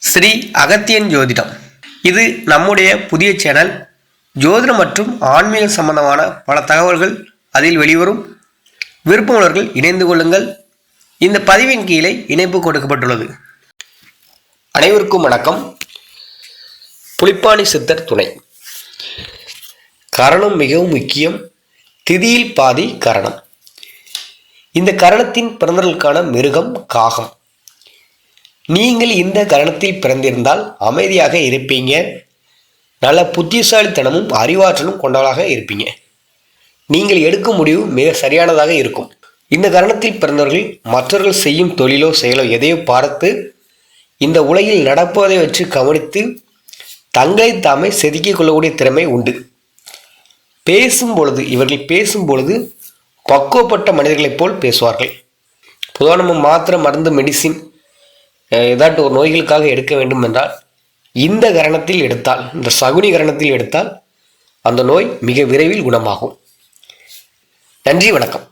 ஸ்ரீ அகத்தியன் ஜோதிடம். இது நம்முடைய புதிய சேனல் ஜோதிடம் மற்றும் ஆன்மீக சம்பந்தமான பல தகவல்கள் அதில் வெளிவரும். விருப்பமுள்ளவர்கள் இணைந்து கொள்ளுங்கள். இந்த பதிவின் கீழே இணைப்பு கொடுக்கப்பட்டுள்ளது. அனைவருக்கும் வணக்கம். புலிப்பாணி சித்தர் துணை. கரணம் மிகவும் முக்கியம். திதியில் பாதி கரணம். இந்த கரணத்தின் பிறந்தர்களுக்கான மிருகம் காகம். நீங்கள் இந்த கரணத்தில் பிறந்திருந்தால் அமைதியாக இருப்பீங்க. நல்ல புத்திசாலித்தனமும் அறிவாற்றலும் கொண்டவராக இருப்பீங்க. நீங்கள் எடுக்கும் முடிவு மிக சரியானதாக இருக்கும். இந்த கரணத்தில் பிறந்தவர்கள் மற்றவர்கள் செய்யும் தொழிலோ செயலோ எதையோ பார்த்து இந்த உலகில் நடப்பதை வச்சு கவனித்து தங்களை தாமே செதுக்கிக் கொள்ளக்கூடிய திறமை உண்டு. பேசும் பொழுது இவர்கள் பேசும் பொழுது பக்குவப்பட்ட மனிதர்களைப் போல் பேசுவார்கள். பொதுவாக நம்ம மாத்திரை மருந்து மெடிசின் ஏதாட்டு ஒரு நோய்களுக்காக எடுக்க வேண்டும் என்றால் இந்த கரணத்தில் எடுத்தால் இந்த சகுனி கரணத்தில் எடுத்தால் அந்த நோய் மிக விரைவில் குணமாகும். நன்றி வணக்கம்.